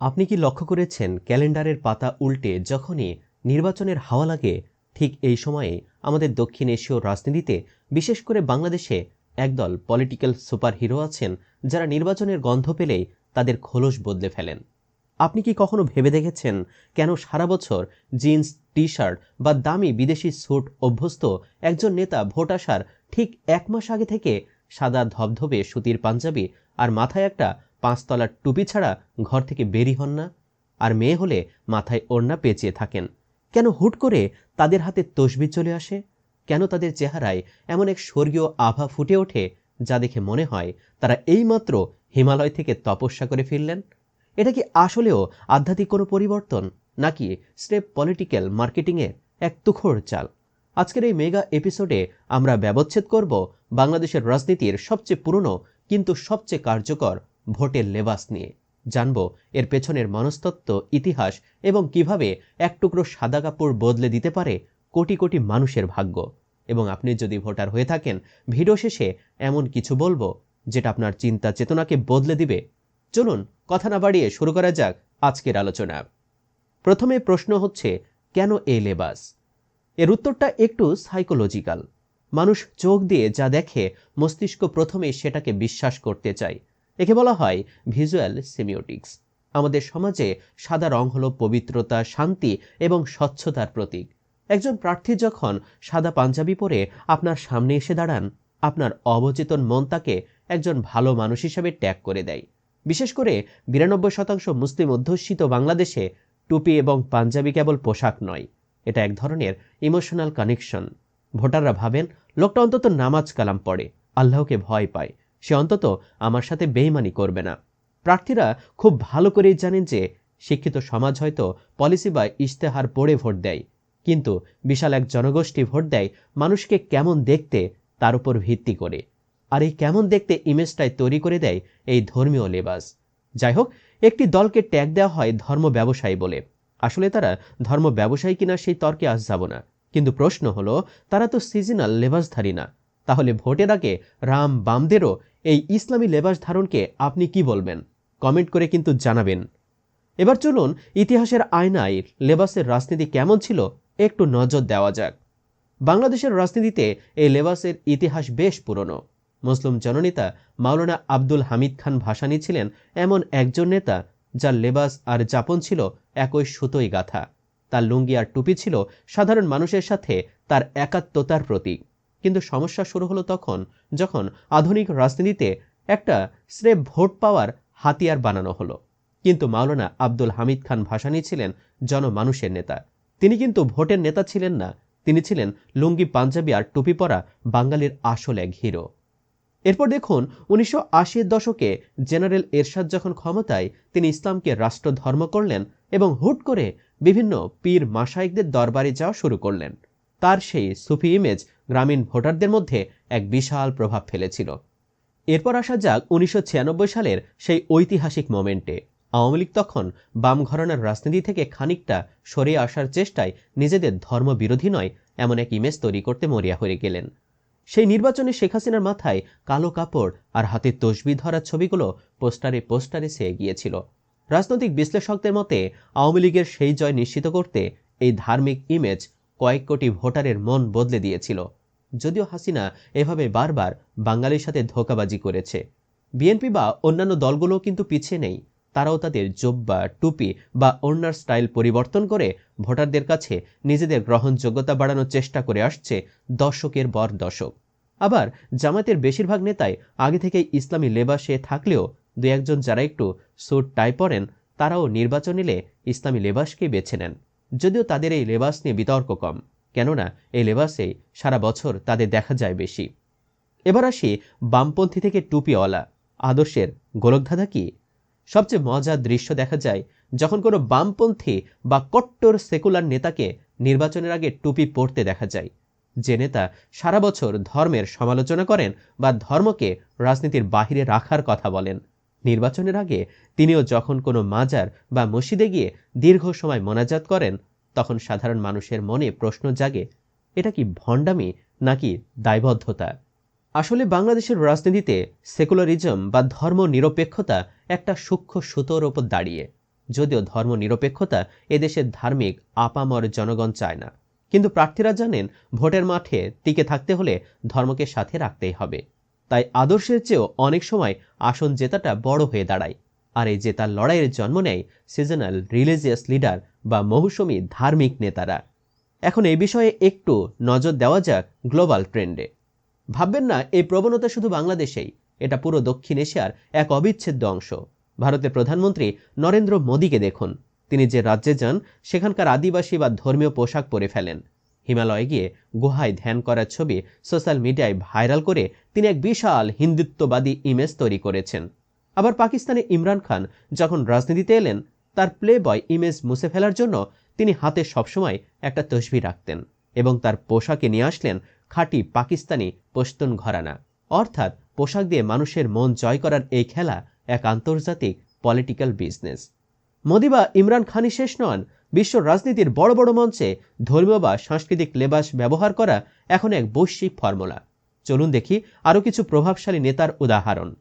আপনি কি লক্ষ্য করেছেন ক্যালেন্ডারের পাতা উল্টে যখনই নির্বাচনের হাওয়া লাগে? ঠিক এই সময়ে আমাদের দক্ষিণ এশীয় রাজনীতিতে বিশেষ করে বাংলাদেশে একদল পলিটিক্যাল সুপারহিরো আছেন যারা নির্বাচনের গন্ধ পেলেই তাদের খোলস বদলে ফেলেন। আপনি কি কখনো ভেবে দেখেছেন কেন সারা বছর জিন্স টি শার্ট বা দামি বিদেশি স্যুট অভ্যস্ত একজন নেতা ভোট আসার ঠিক এক মাস আগে থেকে সাদা ধবধবে সুতির পাঞ্জাবি আর মাথায় একটা পাঁচতলার টুপি ছাড়া ঘর থেকে বেরি হন না, আর মেয়ে হলে মাথায় ওড়না পেঁচিয়ে থাকেন। কেন হুট করে তাদের হাতে তসবি চলে আসে? কেন তাদের চেহারায় এমন এক স্বর্গীয় আভা ফুটে ওঠে যা দেখে মনে হয় তারা এইমাত্র হিমালয় থেকে তপস্যা করে ফিরলেন? এটা কি আসলেও আধ্যাত্মিক কোনো পরিবর্তন, নাকি স্রেফ পলিটিক্যাল মার্কেটিংয়ের এক তুখোড় চাল? আজকের এই মেগা এপিসোডে আমরা ব্যবচ্ছেদ করব বাংলাদেশের রাজনীতির সবচেয়ে পুরনো কিন্তু সবচেয়ে কার্যকর ভোটের লেবাস নিয়ে। জানব এর পেছনের মনস্তত্ত্ব, ইতিহাস এবং কীভাবে এক টুকরো সাদা কাপড় বদলে দিতে পারে কোটি কোটি মানুষের ভাগ্য। এবং আপনি যদি ভোটার হয়ে থাকেন, ভিডিও শেষে এমন কিছু বলব যেটা আপনার চিন্তা চেতনাকে বদলে দিবে। চলুন, কথা না বাড়িয়ে শুরু করা যাক আজকের আলোচনা। প্রথমে প্রশ্ন হচ্ছে, কেন এই লেবাস? এর উত্তরটা একটু সাইকোলজিক্যাল মানুষ চোখ দিয়ে যা দেখে, মস্তিষ্ক প্রথমে সেটাকে বিশ্বাস করতে চায়। একে বলা হয় ভিজুয়াল সেমিওটিক্স। আমাদের সমাজে সাদা রং হলো পবিত্রতা, শান্তি এবং স্বচ্ছতার প্রতীক। একজন প্রার্থী যখন সাদা পাঞ্জাবি পরে আপনার সামনে এসে দাঁড়ান, আপনার অবচেতন মন তাকে একজন ভালো মানুষ হিসেবে ট্যাগ করে দেয়। বিশেষ করে বিরানব্বই শতাংশ মুসলিম অধ্যুষিত বাংলাদেশে টুপি এবং পাঞ্জাবি কেবল পোশাক নয়, এটা এক ধরনের ইমোশনাল কানেকশন। ভোটাররা ভাবেন, লোকটা অন্তত নামাজ কালাম পড়ে, আল্লাহকে ভয় পায়। সে অন্তত আমার সাথে বেইমানি করবে না। প্রার্থীরা খুব ভালো করেই জানেন যে শিক্ষিত সমাজ হয়তো পলিসি বা ইশতেহার পড়ে ভোট দেয়, কিন্তু বিশাল এক জনগোষ্ঠী ভোট দেয় মানুষকে কেমন দেখতে তার উপর ভিত্তি করে। আর এই কেমন দেখতে ইমেজটাই তৈরি করে দেয় এই ধর্মীয় লেবাস। যাই হোক, একটি দলকে ট্যাগ দেওয়া হয় ধর্ম ব্যবসায়ী বলে। আসলে তারা ধর্ম ব্যবসায়ী কিনা সেই তর্কে আজ যাব না। কিন্তু প্রশ্ন হলো, তারা তো সিজনাল লেবাসধারী না। তাহলে ভোটের আগে রাম বামদেরও এই ইসলামী লেবাস ধারণকে আপনি কি বলবেন? কমেন্ট করে কিন্তু জানাবেন। এবার চলুন ইতিহাসের আয়নায় লেবাসের রাজনীতি কেমন ছিল একটু নজর দেওয়া যাক। বাংলাদেশের রাজনীতিতে এই লেবাসের ইতিহাস বেশ পুরনো। মুসলিম জননেতা মাওলানা আব্দুল হামিদ খান ভাসানী ছিলেন এমন একজন নেতা যার লেবাস আর যাপন ছিল একই সুতোই গাথা। তার লুঙ্গি আর টুপি ছিল সাধারণ মানুষের সাথে তার একাত্মতার প্রতীক। কিন্তু সমস্যা শুরু হলো তখন যখন আধুনিক রাজনীতিতে একটা স্রেফ ভোট পাওয়ার হাতিয়ার বানানো হলো। কিন্তু মাওলানা আব্দুল হামিদ খান ভাসানী ছিলেন জনমানুষের নেতা। তিনি কিন্তু ভোটের নেতা ছিলেন না, তিনি ছিলেন লুঙ্গি, পাঞ্জাবি আর টুপি পরা বাঙালির আসল এক হিরো। এরপর দেখুন, উনিশশো দশকে জেনারেল এরশাদ যখন ক্ষমতায়, তিনি ইসলামকে রাষ্ট্র ধর্ম করলেন এবং হুট করে বিভিন্ন পীর মাসাইকদের দরবারে যাওয়া শুরু করলেন। তার সেই সুফি ইমেজ গ্রামীণ ভোটারদের মধ্যে এক বিশাল প্রভাব ফেলেছিল। এরপর আসা যাক উনিশশো ছিয়ানব্বই সালের সেই ঐতিহাসিক মোমেন্টে। আওয়ামী লীগ তখন বাম ঘরানার রাজনীতি থেকে খানিকটা সরে আসার চেষ্টায় নিজেদের ধর্মবিরোধী নয়, এমন এক ইমেজ তৈরি করতে মরিয়া হয়ে গেলেন। সেই নির্বাচনে শেখ হাসিনার মাথায় কালো কাপড় আর হাতে তসবি ধরা ছবিগুলো পোস্টারে পোস্টারে সেয়ে গিয়েছিল। রাজনৈতিক বিশ্লেষকদের মতে, আওয়ামী লীগের সেই জয় নিশ্চিত করতে এই ধার্মিক ইমেজ কয়েক কোটি ভোটারের মন বদলে দিয়েছিল। যদিও হাসিনা এভাবে বারবার বাঙালির সাথে ধোকাবাজি করেছে। বিএনপি বা অন্যান্য দলগুলো কিন্তু পিছিয়ে নেই। তারাও তাদের জোব্বা, টুপি বা ওড়নার স্টাইল পরিবর্তন করে ভোটারদের কাছে নিজেদের গ্রহণযোগ্যতা বাড়ানোর চেষ্টা করে আসছে দশকের বর দশক। আবার জামাতের বেশিরভাগ নেতাই আগে থেকেই ইসলামী লেবাসে থাকলেও দু একজন যারা একটু স্যুট টাই পরেন তারাও নির্বাচন এলে ইসলামী লেবাসকে বেছে নেন। যদিও তাদের এই লেবাস নিয়ে বিতর্ক কম, কেননা এই লেবাসে সারা বছর তাদের দেখা যায় বেশি। এবার আসি বামপন্থী থেকে টুপিওয়ালা, আদর্শের গোলকধাঁধা কি? সবচেয়ে মজার দৃশ্য দেখা যায় যখন কোনো বামপন্থী বা কট্টর সেকুলার নেতাকে নির্বাচনের আগে টুপি পরতে দেখা যায়। যে নেতা সারা বছর ধর্মের সমালোচনা করেন বা ধর্মকে রাজনীতির বাহিরে রাখার কথা বলেন। নির্বাচনের আগে তিনিও যখন কোনো মাজার বা মসজিদে গিয়ে দীর্ঘ সময় মোনাজাত করেন, তখন সাধারণ মানুষের মনে প্রশ্ন জাগে, এটা কি ভণ্ডামি নাকি দায়বদ্ধতা? আসলে বাংলাদেশের রাজনীতিতে সেকুলারিজম বা ধর্ম নিরপেক্ষতা একটা সূক্ষ্ম সুতোর ওপর দাঁড়িয়ে। যদিও ধর্মনিরপেক্ষতা এদেশের ধার্মিক আপামর জনগণ চায় না। কিন্তু প্রার্থীরা জানেন, ভোটের মাঠে টিকে থাকতে হলে ধর্মকে সাথে রাখতেই হবে। তাই আদর্শের চেয়েও অনেক সময় আসন জেতাটা বড় হয়ে দাঁড়ায়। আর এই জেতার লড়াইয়ের জন্ম নেয় সিজনাল রিলিজিয়াস লিডার বা মৌসুমী ধার্মিক নেতারা। এখন এই বিষয়ে একটু নজর দেওয়া যাক গ্লোবাল ট্রেন্ডে ভাববেন না, এই প্রবণতা শুধু বাংলাদেশেই, এটা পুরো দক্ষিণ এশিয়ার এক অবিচ্ছেদ্য অংশ। ভারতের প্রধানমন্ত্রী নরেন্দ্র মোদীকে দেখুন। তিনি যে রাজ্যে যান, সেখানকার আদিবাসী বা ধর্মীয় পোশাক পরে ফেলেন। হিমালয়ে গিয়ে গুহায় ধ্যান করার ছবি সোশ্যাল মিডিয়ায় ভাইরাল করে তিনি এক বিশাল হিন্দুত্ববাদী ইমেজ তৈরি করেছেন। আবার পাকিস্তানে ইমরান খান যখন রাজনীতিতে এলেন, তার প্লে বয় ইমেজ মুছে ফেলার জন্য তিনি হাতে সবসময় একটা তসবি রাখতেন এবং তার পোশাকে নিয়ে আসলেন খাঁটি পাকিস্তানি পশতুন ঘরানা। অর্থাৎ পোশাক দিয়ে মানুষের মন জয় করার এই খেলা এক আন্তর্জাতিক পলিটিক্যাল বিজনেস মোদি বা ইমরান খানই শেষ নন বিশ্ব রাজনীতির বড় বড় মঞ্চে ধর্মীয় বা সাংস্কৃতিক লেবাস ব্যবহার করা এখন এক বৈশ্বিক ফর্মুলা। চলুন দেখি আরও কিছু প্রভাবশালী নেতার উদাহরণ।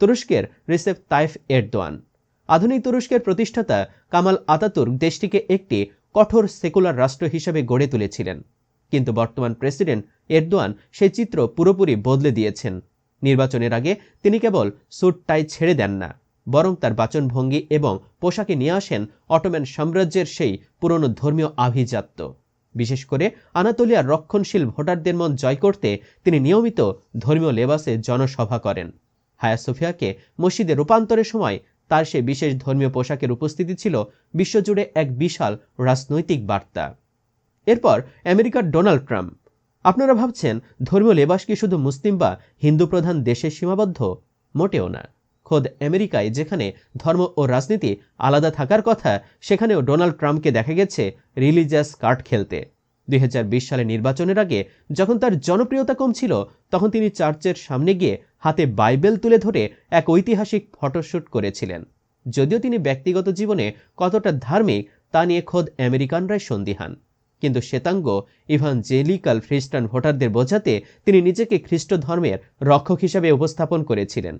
তুরস্কের রিসেপ তাইফ এরদোয়ান। আধুনিক তুরস্কের প্রতিষ্ঠাতা কামাল আতাতুর্ক দেশটিকে একটি কঠোর সেকুলার রাষ্ট্র হিসেবে গড়ে তুলেছিলেন। কিন্তু বর্তমান প্রেসিডেন্ট এরদোয়ান সেই চিত্র পুরোপুরি বদলে দিয়েছেন। নির্বাচনের আগে তিনি কেবল স্যুট টাই ছেড়ে দেন না। বরং তার বাচনভঙ্গি এবং পোশাকে নিয়ে আসেন অটোম্যান সাম্রাজ্যের সেই পুরনো ধর্মীয় আভিজাত্য। বিশেষ করে আনাতোলিয়ার রক্ষণশীল ভোটারদের মন জয় করতে তিনি নিয়মিত ধর্মীয় লেবাসে জনসভা করেন। হায়া সোফিয়াকে মসজিদে রূপান্তরের সময় তার সে বিশেষ ধর্মীয় পোশাকের উপস্থিতি ছিল বিশ্বজুড়ে এক বিশাল রাজনৈতিক বার্তা। এরপর আমেরিকার ডোনাল্ড ট্রাম্প। আপনারা ভাবছেন, ধর্মীয় লেবাস কি শুধু মুসলিম বা হিন্দু প্রধান দেশে সীমাবদ্ধ? মোটেও না। খোদ আমেরিকায় যেখানে ধর্ম ও রাজনীতি আলাদা থাকার কথা, সেখানেও ডোনাল্ড ট্রাম্পকে দেখা গেছে রিলিজিয়াস কার্ড খেলতে। দুই সালে নির্বাচনের আগে যখন তার জনপ্রিয়তা কম ছিল তখন তিনি চার্চের সামনে গিয়ে হাতে বাইবেল তুলে ধরে এক ঐতিহাসিক ফটোশ্যুট করেছিলেন। যদিও তিনি ব্যক্তিগত জীবনে কতটা ধার্মিক, তা নিয়ে খোদ আমেরিকানরাই সন্দিহান। কিন্তু শ্বেতাঙ্গ ইভানজেলিক্যাল খ্রিস্টান ভোটারদের বোঝাতে তিনি নিজেকে খ্রিস্ট ধর্মের রক্ষক হিসাবে উপস্থাপন করেছিলেন।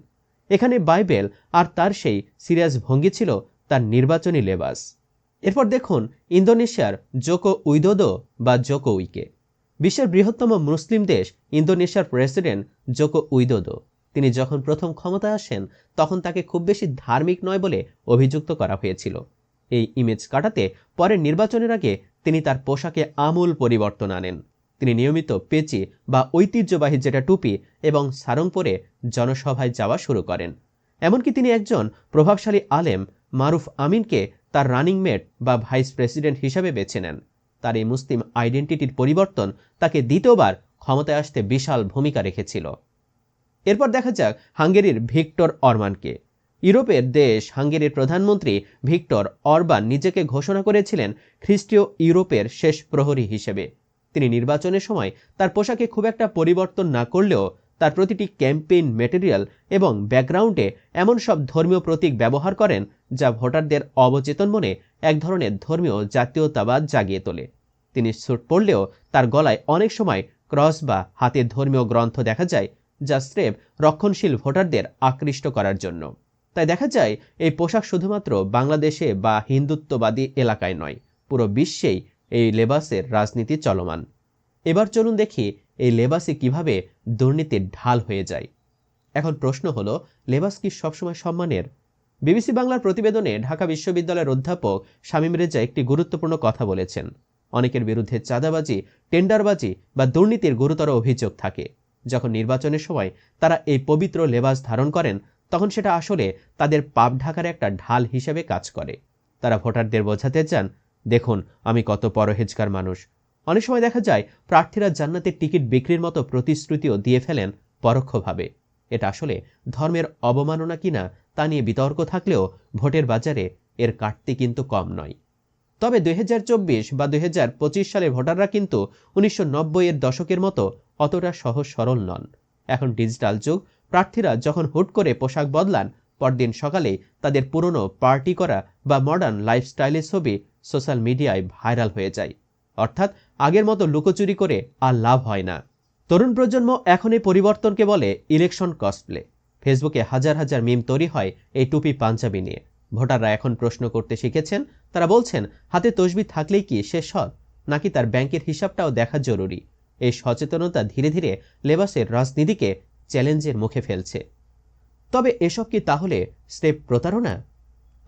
এখানে বাইবেল আর তার সেই সিরিয়াস ভঙ্গি ছিল তার নির্বাচনী লেবাস। এরপর দেখুন ইন্দোনেশিয়ার জোকো উইদোদো বা জোকো উইকে। বিশ্বের বৃহত্তম মুসলিম দেশ ইন্দোনেশিয়ার প্রেসিডেন্ট জোকো উইদোদো। তিনি যখন প্রথম ক্ষমতায় আসেন, তখন তাকে খুব বেশি ধার্মিক নয় বলে অভিযুক্ত করা হয়েছিল। এই ইমেজ কাটাতে পরের নির্বাচনের আগে তিনি তার পোশাকে আমূল পরিবর্তন আনেন। তিনি নিয়মিত পেচি বা ঐতিহ্যবাহী যেটা টুপি এবং সারং পরে জনসভায় যাওয়া শুরু করেন। এমনকি তিনি একজন প্রভাবশালী আলেম মারুফ আমিনকে তার রানিং মেট বা ভাইস প্রেসিডেন্ট হিসাবে বেছে নেন। তার এই মুসলিম আইডেন্টিটির পরিবর্তন তাকে দ্বিতীয়বার ক্ষমতায় আসতে বিশাল ভূমিকা রেখেছিল। এরপর দেখা যাক হাঙ্গেরির ভিক্টর অরমানকে। ইউরোপের দেশ হাঙ্গেরির প্রধানমন্ত্রী ভিক্টর অরবান নিজেকে ঘোষণা করেছিলেন খ্রিস্টীয় ইউরোপের শেষ প্রহরী হিসেবে। তিনি নির্বাচনের সময় তার পোশাকে খুব একটা পরিবর্তন না করলেও তার প্রতিটি ক্যাম্পেইন মেটেরিয়াল এবং ব্যাকগ্রাউন্ডে এমন সব ধর্মীয় প্রতীক ব্যবহার করেন যা ভোটারদের অবচেতন মনে এক ধরনের ধর্মীয় জাতীয়তাবাদ জাগিয়ে তোলে। তিনি স্যুট পরলেও তার গলায় অনেক সময় ক্রস বা হাতে ধর্মীয় গ্রন্থ দেখা যায় যা স্রেফ রক্ষণশীল ভোটারদের আকৃষ্ট করার জন্য। তাই দেখা যায় এই পোশাক শুধুমাত্র বাংলাদেশে বা হিন্দুত্ববাদী এলাকায় নয়, পুরো বিশ্বেই এই লেবাসের রাজনীতি চলমান। এবার চলুন দেখি এই লেবাসে কীভাবে দুর্নীতির ঢাল হয়ে যায়। এখন প্রশ্ন হলো, লেবাস কি সবসময় সম্মানের? বিবিসি বাংলার প্রতিবেদনে ঢাকা বিশ্ববিদ্যালয়ের অধ্যাপক শামীম রেজা একটি গুরুত্বপূর্ণ কথা বলেছেন। অনেকের বিরুদ্ধে চাঁদাবাজি, টেন্ডারবাজি বা দুর্নীতির গুরুতর অভিযোগ থাকে। যখন নির্বাচনের সময় তারা এই পবিত্র লেবাস ধারণ করেন, তখন সেটা আসলে তাদের পাপ ঢাকার একটা ঢাল হিসেবে কাজ করে। তারা ভোটারদের বোঝাতে চান দেখুন, আমি কত পরহেজগার মানুষ। অনেক সময় দেখা যায়, প্রার্থীরা জান্নাতের টিকিট বিক্রির মতো প্রতিশ্রুতিও দিয়ে ফেলেন পরোক্ষভাবে। এটা আসলে ধর্মের অবমাননা কিনা তা নিয়ে বিতর্ক থাকলেও ভোটের বাজারে এর কাটতি কিন্তু কম নয়। তবে দুই হাজার চব্বিশ বা দুই সালের ভোটাররা কিন্তু উনিশশো এর দশকের মতো অতটা সহজ সরল নন। এখন ডিজিটাল যুগ, প্রার্থীরা যখন হুট করে পোশাক বদলান, পরদিন সকালে তাদের পুরনো পার্টি করা বা মডার্ন লাইফস্টাইলের ছবি সোশ্যাল মিডিয়ায় ভাইরাল হয়ে যায়। অর্থাৎ আগের মতো লুকোচুরি করে আর লাভ হয় না। তরুণ প্রজন্ম এখন এই পরিবর্তনকে বলে ইলেকশন কসপ্লে ফেসবুকে হাজার হাজার মিম তৈরি হয় এই টুপি পাঞ্জাবি নিয়ে। ভোটাররা এখন প্রশ্ন করতে শিখেছেন, তারা বলছেন, হাতে তসবি থাকলেই কি সে সৎ? নাকি তার ব্যাংকের হিসাবটাও দেখা জরুরি? এই সচেতনতা ধীরে ধীরে লেবাসের রাজনীতিকে চ্যালেঞ্জের মুখে ফেলছে। তবে এসব কি তাহলে স্টেপ প্রতারণা?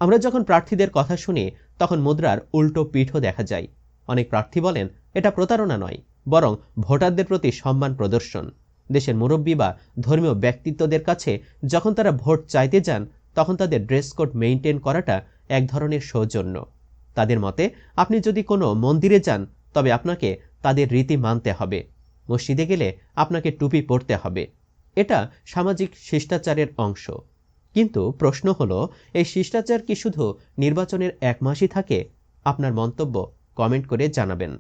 আমরা যখন প্রার্থীদের কথা শুনি তখন মুদ্রার উল্টো পিঠও দেখা যায়। অনেক প্রার্থী বলেন, এটা প্রতারণা নয়, বরং ভোটারদের প্রতি সম্মান প্রদর্শন। দেশের মুরব্বী বা ধর্মীয় ব্যক্তিত্বদের কাছে যখন তারা ভোট চাইতে যান, তখন তাদের ড্রেস কোড মেইনটেইন করাটা এক ধরনের সৌজন্য। তাদের মতে, আপনি যদি কোনো মন্দিরে যান, তবে আপনাকে তাদের রীতি মানতে হবে। মসজিদে গেলে আপনাকে টুপি পরতে হবে। এটা সামাজিক শিষ্টাচারের অংশ। কিন্তু প্রশ্ন হলো, এই শিষ্টাচার কি শুধু নির্বাচনের এক মাসই থাকে? আপনার মন্তব্য কমেন্ট করে জানাবেন।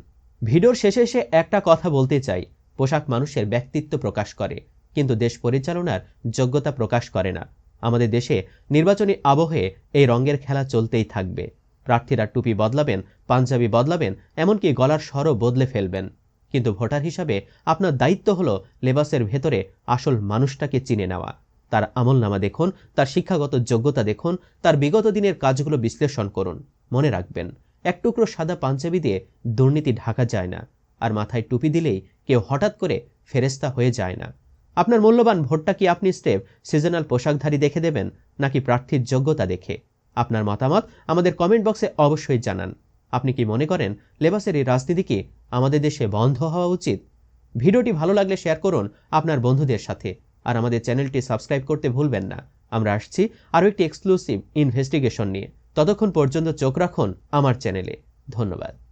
ভিডিওর শেষে এসে একটা কথা বলতে চাই। পোশাক মানুষের ব্যক্তিত্ব প্রকাশ করে, কিন্তু দেশ পরিচালনার যোগ্যতা প্রকাশ করে না। আমাদের দেশে নির্বাচনী আবহে এই রঙের খেলা চলতেই থাকবে। প্রার্থীরা টুপি বদলাবেন, পাঞ্জাবি বদলাবেন, এমনকি গলার স্বরও বদলে ফেলবেন। কিন্তু ভোটার হিসাবে আপনার দায়িত্ব হলো লেবাসের ভেতরে আসল মানুষটাকে চিনে নেওয়া। তার আমলনামা দেখুন, তার শিক্ষাগত যোগ্যতা দেখুন, তার বিগত দিনের কাজগুলো বিশ্লেষণ করুন। মনে রাখবেন, এক টুকরো সাদা পাঞ্জাবি দিয়ে দুর্নীতি ঢাকা যায় না, আর মাথায় টুপি দিলেই কেউ হঠাৎ করে ফেরেস্তা হয়ে যায় না। আপনার মূল্যবান ভোটটা কি আপনি স্টেপ সিজনাল পোশাকধারী দেখে দেবেন, নাকি প্রার্থীর যোগ্যতা দেখে? আপনার মতামত আমাদের কমেন্ট বক্সে অবশ্যই জানান। আপনি কি মনে করেন, লেবাসের এই রাজনীতি কি আমাদের দেশে বন্ধ হওয়া উচিত? ভিডিওটি ভালো লাগলে শেয়ার করুন আপনার বন্ধুদের সাথে। আর আমাদের চ্যানেলটি সাবস্ক্রাইব করতে ভুলবেন না। আমরা আসছি আরও একটি এক্সক্লুসিভ ইনভেস্টিগেশন নিয়ে। ততক্ষণ পর্যন্ত চোখ রাখুন আমার চ্যানেলে। ধন্যবাদ।